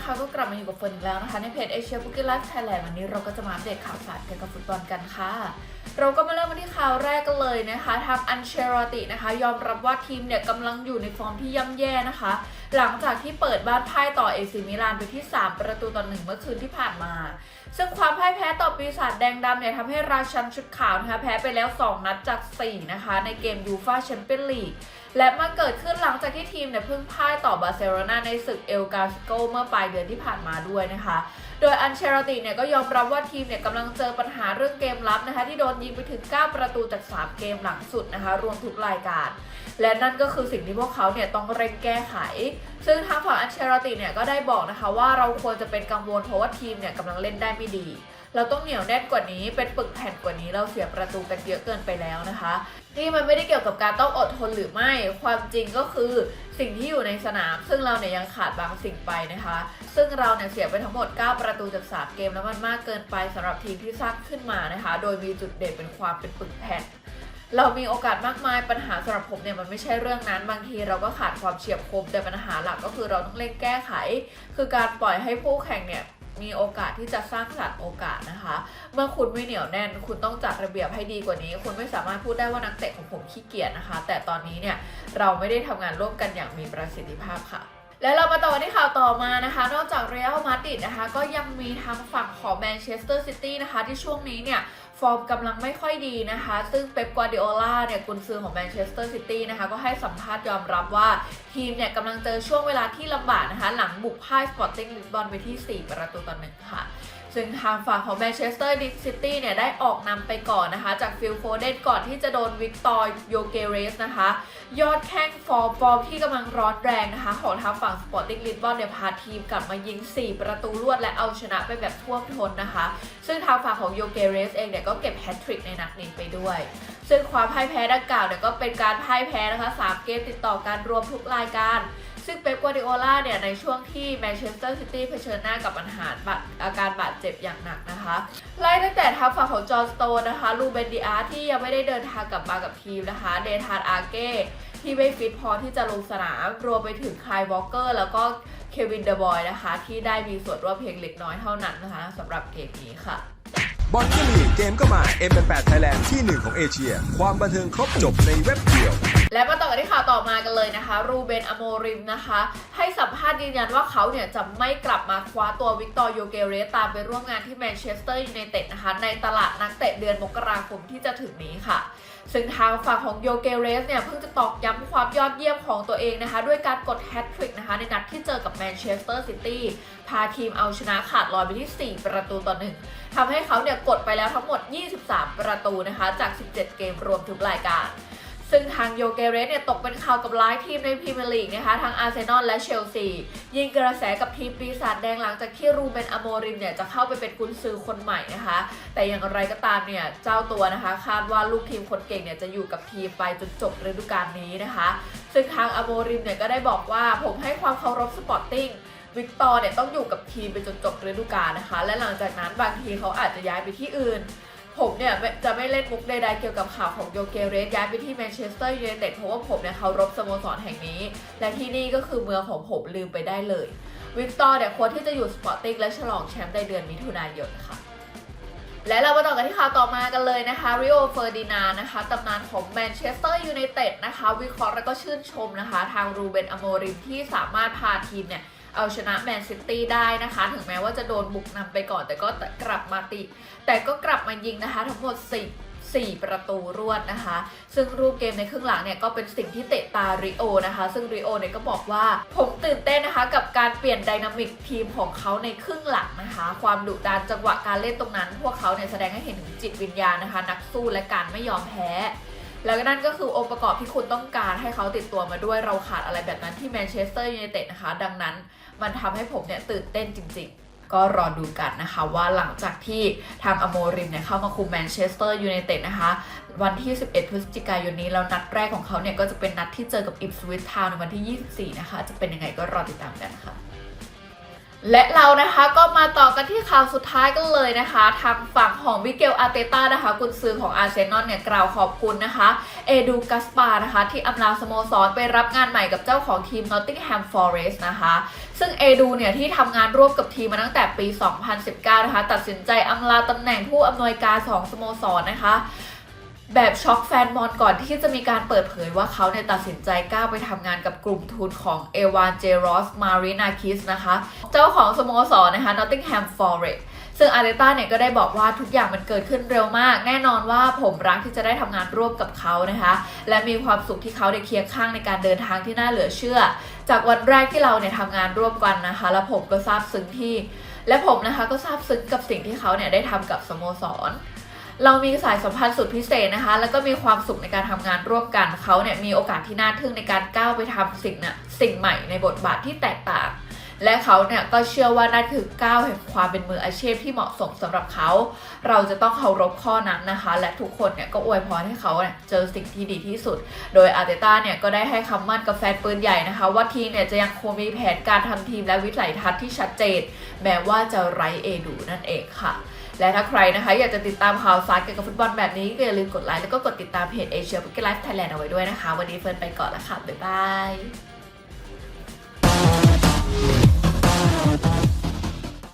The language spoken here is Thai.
นะคะก็กลับมาอยู่กับเฟิร์นอีกแล้วนะคะ ในเพจเอเชียบุกี้ไลฟ์ไทยแลนด์วันนี้เราก็จะมาอัปเดตข่าวสารเกี่ยวกับฟุตบอลกันค่ะ เราก็มาเริ่มกันที่ข่าวแรกกันเลยนะคะทางอันเชรอตินะคะ ยอมรับว่าทีมเนี่ยกำลังอยู่ในฟอร์มที่ย่ำแย่นะคะ หลังจากที่เปิดบ้านพ่ายต่อเอซิมิลานไปที่ 3 ประตูต่อหนึ่งเมื่อคืนที่ผ่านมา ซึ่งความพ่ายแพ้ต่อปีศาจแดงดำเนี่ยทำให้ราชันชุดขาวนะคะแพ้ไปแล้ว 2 นัดจาก 4 นะคะ ในเกมยูฟาแชมเปี้ยนลีก และมาเกิดขึ้นหลังจากที่ทีมเนี่ยเพิ่งพ่ายต่อบาร์เซโลนาในศึกเอลกาสโกเมื่อปลายเดือนที่ผ่านมาด้วยนะคะ โดยอันเชรติเนี่ยก็ยอมรับว่าทีมเนี่ยกำลังเจอปัญหาเรื่องเกมรับนะคะ ที่โดนยิงไปถึง 9 ประตูจาก 3 เกมหลังสุดนะคะ รวมทุกรายการ และนั่นก็คือสิ่งที่พวกเขาเนี่ยต้องเร่งแก้ไข ซึ่งทางฝั่งอันเชรติเนี่ยก็ได้บอกนะคะว่าเราควรจะเป็นกังวลเพราะว่าทีมเนี่ยกำลังเล่นได้ไม่ดี เราต้องเหนียวแน่นกว่านี้เป็นปึกแผ่นกว่านี้เราเสียประตูกันเยอะเกินไปแล้วนะคะ นี่มันไม่ได้เกี่ยวกับการต้องอดทนหรือไม่ ความจริงก็คือสิ่งที่อยู่ในสนาม ซึ่งเราเนี่ยยังขาดบางสิ่งไปนะคะ ซึ่งเราเนี่ยเสียไปทั้งหมด 9 ประตูจาก 3 เกมแล้วมันมากเกินไปสำหรับทีมที่สร้างขึ้นมานะคะ โดยมีจุดเด่นเป็นความเป็นปึกแผ่นเรามีโอกาสมากมายปัญหาสำหรับผมเนี่ยมันไม่ใช่เรื่องนั้น บางทีเราก็ขาดความเฉียบคมแต่ปัญหาหลักก็คือเราต้องเร่งแก้ไข คือการปล่อยให้ผู้แข่งเนี่ย มีโอกาสที่จะสร้างสรรค์โอกาสนะคะ เมื่อคุณไม่เหนียวแน่น คุณต้องจัดระเบียบให้ดีกว่านี้ คุณไม่สามารถพูดได้ว่านักเตะของผมขี้เกียจนะคะ แต่ตอนนี้เนี่ยเราไม่ได้ทำงานร่วมกันอย่างมีประสิทธิภาพค่ะ และเรามาต่อที่ข่าวต่อมานะคะ นอกจากเรอัลมาดริดนะคะ ก็ยังมีทางฝั่งของแมนเชสเตอร์ซิตี้นะคะ ที่ช่วงนี้เนี่ยฟอร์มกำลังไม่ค่อยดีนะคะ ซึ่งเป๊ปกวาดิโอลาเนี่ยกุนซือของแมนเชสเตอร์ซิตี้นะคะ ก็ให้สัมภาษณ์ยอมรับว่า ทีมเนี่ยกำลังเจอช่วงเวลาที่ลำบากนะคะ หลังบุกพ่ายสปอร์ติ้งลิสบอนไปที่ 4 ประตูต่อหนึ่งค่ะ ซึ่งทางฝั่งของแมนเชสเตอร์ซิตี้เนี่ยได้ออกนำไปก่อนนะคะ จากฟิลโฟเดนก่อนที่จะโดนวิกตอร์โยเกเรสนะคะ ยอดแข้งฟอร์มฟอร์มที่กำลังร้อนแรงนะคะ ของทางฝั่งสปอร์ติ้งลิสบอนเนี่ยพาทีมกลับมายิง 4 ประตูรวดและเอาชนะไปแบบท่วมท้นนะคะ ซึ่งทางฝั่งของโยเกเรสเองเนี่ยก็เก็บแฮตทริกในนัดนี้ไปด้วยซึ่งความพ่ายแพ้ดังกล่าวเนี่ยก็เป็นการพ่ายแพ้นะคะ 3 เกมติดต่อกันรวมทุกรายการ ซึ่งเป๊ปกัวร์ดิโอลาเนี่ยในช่วงที่แมนเชสเตอร์ซิตี้เผชิญหน้ากับปัญหาอาการ เจ็บอย่างหนักนะคะ ไล่ตั้งแต่ทางฝั่งของจอร์นสโตนนะคะลูเบนดิอาร์ที่ยังไม่ได้เดินทางกลับมากับทีมนะคะเดทานอาเก้ที่ไม่ฟิตพอที่จะลงสนาม รวมไปถึงคายวอลเกอร์ แล้วก็เควินเดอะบอยนะคะ ที่ได้มีส่วนร่วมเพียงเล็กน้อยเท่านั้นนะคะสำหรับเกมนี้ค่ะบอลก็มีเกมก็มา M8 Thailand ที่หนึ่งของเอเชีย ความบันเทิงครบจบในเว็บเดียว และมาต่อกันที่ข่าวต่อมากันเลยนะคะ รูเบนอโมริมนะคะ ให้สัมภาษณ์ยืนยันว่าเขาเนี่ยจะไม่กลับมาคว้าตัววิกตอร์โยเกเรสตามไปร่วมงานที่แมนเชสเตอร์ยูไนเต็ดนะคะ ในตลาดนักเตะเดือนมกราคมที่จะถึงนี้ค่ะ ซึ่งทางฝั่งของโยเกเรสเนี่ยเพิ่งจะตอกย้ำความยอดเยี่ยมของตัวเองนะคะ ด้วยการกดแฮตทริกนะคะในนัดที่เจอกับแมนเชสเตอร์ซิตี้พาทีมเอาชนะขาดลอยไปที่ 4 ประตูต่อหนึ่งทำให้เขาเนี่ยกดไปแล้วทั้งหมด 23 ประตูนะคะ จาก 17 เกมรวมทุกรายการ ซึ่งทางโยเกเรสเนี่ยตกเป็นข่าวกับหลายทีมในพรีเมียร์ลีกนะคะทั้งอาร์เซนอลและเชลซียิงกระแสกับทีมปีศาจแดงหลังจากที่รูเบนอโมริมเนี่ยจะเข้าไปเป็นกุนซือคนใหม่นะคะ แต่อย่างไรก็ตามเนี่ยเจ้าตัวนะคะคาดว่าลูกทีมคนเก่งเนี่ยจะอยู่กับทีมไปจนจบฤดูกาลนี้นะคะ ซึ่งทางอโมริมเนี่ยก็ได้บอกว่าผมให้ความเคารพสปอร์ติ้งวิกตอร์เนี่ยต้องอยู่กับทีมไปจนจบฤดูกาลนะคะ และหลังจากนั้นบางทีเขาอาจจะย้ายไปที่อื่น ผมเนี่ยจะไม่เล่นมุกใดๆเกี่ยวกับข่าวของโยเกเรสย้ายไปที่แมนเชสเตอร์ยูไนเต็ดเพราะว่าผมเนี่ยเคารพสโมสรแห่งนี้ และที่นี่ก็คือเมืองของผมลืมไปได้เลย วิกตอร์เนี่ยควรที่จะอยู่สปอร์ติ้งและฉลองแชมป์ในเดือนมิถุนายนค่ะและเรามาต่อกันที่ข่าวต่อมากันเลยนะคะริโอเฟอร์ดินานนะคะตำนานของแมนเชสเตอร์ยูไนเต็ดนะคะ วิเคราะห์และก็ชื่นชมนะคะ ทางรูเบนอโมริมที่สามารถพาทีมเนี่ย เอาชนะแมนซิตี้ได้นะคะ ถึงแม้ว่าจะโดนบุกนำไปก่อน แต่ก็กลับมาติแต่ก็กลับมายิงนะคะ ทั้งหมด4 4ประตูรวดนะคะ ซึ่งรูปเกมในครึ่งหลังเนี่ยก็เป็นสิ่งที่เตะตาริโอนะคะ ซึ่งริโอเนี่ยก็บอกว่า ผมตื่นเต้นนะคะกับการเปลี่ยนไดนามิกทีมของเขาในครึ่งหลังนะคะ ความดุดันจังหวะการเล่นตรงนั้น พวกเขาเนี่ยแสดงให้เห็นถึงจิตวิญญาณนะคะ นักสู้และการไม่ยอมแพ้ แล้วก็นั่นก็คือองค์ประกอบที่คุณต้องการให้เขาติดตัวมาด้วยเราขาดอะไรแบบนั้นที่แมนเชสเตอร์ยูไนเต็ดนะคะ ดังนั้น มันทำให้ผมเนี่ยตื่นเต้นจริง ๆก็รอดูกันนะคะว่าหลังจากที่ทางอโมริมเนี่ยเข้ามาคุมแมนเชสเตอร์ยูไนเต็ดนะคะ วันที่ 11 พฤศจิกายนนี้ แล้วนัดแรกของเขาเนี่ย ก็จะเป็นนัดที่เจอกับอิปสวิตทาวในวันที่ 24 นะคะ จะเป็นยังไงก็รอติดตามกันค่ะ และเรานะคะก็มาต่อกันที่ข่าวสุดท้ายกันเลยนะคะ ทางฝั่งของมิเกลอาร์เตต้านะคะกุนซือของอาร์เซนอลเนี่ยกล่าวขอบคุณนะคะ เอดูกัสปานะคะ ที่อำลาสโมสรไปรับงานใหม่กับเจ้าของทีม Nottingham Forest นะคะ ซึ่งเอดูเนี่ยที่ทำงานร่วมกับทีมมาตั้งแต่ปี 2019 นะคะ ตัดสินใจอำลาตำแหน่งผู้อำนวยการของสโมสรนะคะ แบบช็อกแฟนบอลก่อนที่จะมีการเปิดเผยว่าเขาเนี่ยตัดสินใจก้าวไปทำงานกับกลุ่มทุนของเอวานเจรอสมารีนาคิสนะคะ เจ้าของสโมสรนะคะ Nottingham Forest ซึ่งอาร์เตต้าเนี่ยก็ได้บอกว่าทุกอย่างมันเกิดขึ้นเร็วมาก แน่นอนว่าผมรักที่จะได้ทำงานร่วมกับเขานะคะ และมีความสุขที่เขาได้เคียงข้างในการเดินทางที่น่าเหลือเชื่อ จากวันแรกที่เราเนี่ยทำงานร่วมกันนะคะ และผมก็ซาบซึ้งที่ และผมนะคะก็ซาบซึ้งกับสิ่งที่เขาเนี่ยได้ทำกับสโมสร เรามีสายสัมพันธ์สุดพิเศษนะคะ แล้วก็มีความสุขในการทำงานร่วมกันเขาเนี่ยมีโอกาสที่น่าทึ่งในการก้าวไปทำสิ่งน่ะสิ่งใหม่ในบทบาทที่แตกต่าง และเขาเนี่ยก็เชื่อว่านั่นคือก้าวแห่งความเป็นมืออาชีพที่เหมาะสมสำหรับเขา เราจะต้องเคารพข้อนั้นนะคะ และทุกคนเนี่ยก็อวยพรให้เขาเนี่ยเจอสิ่งที่ดีที่สุด โดยอาร์เตต้าเนี่ยก็ได้ให้คำมั่นกับแฟนปืนใหญ่นะคะ ว่าทีมเนี่ยจะยังคงมีแผนการทำทีมและวิสัยทัศน์ที่ชัดเจน แม้ว่าจะไร้เอดูนั่นเองค่ะและถ้าใครนะคะอยากจะติดตามข่าวสารเกี่ยวกับฟุตบอลแบบนี้ก็อย่าลืมกดไลค์แล้วก็กดติดตามเพจเอเชีย o ุ k กี้ไลฟ์ไทยแลนด์เอาไว้ด้วยนะคะ วันนี้เฟิร์นไปก่อนแล้วค่ะ บ๊ายบาย Thank you.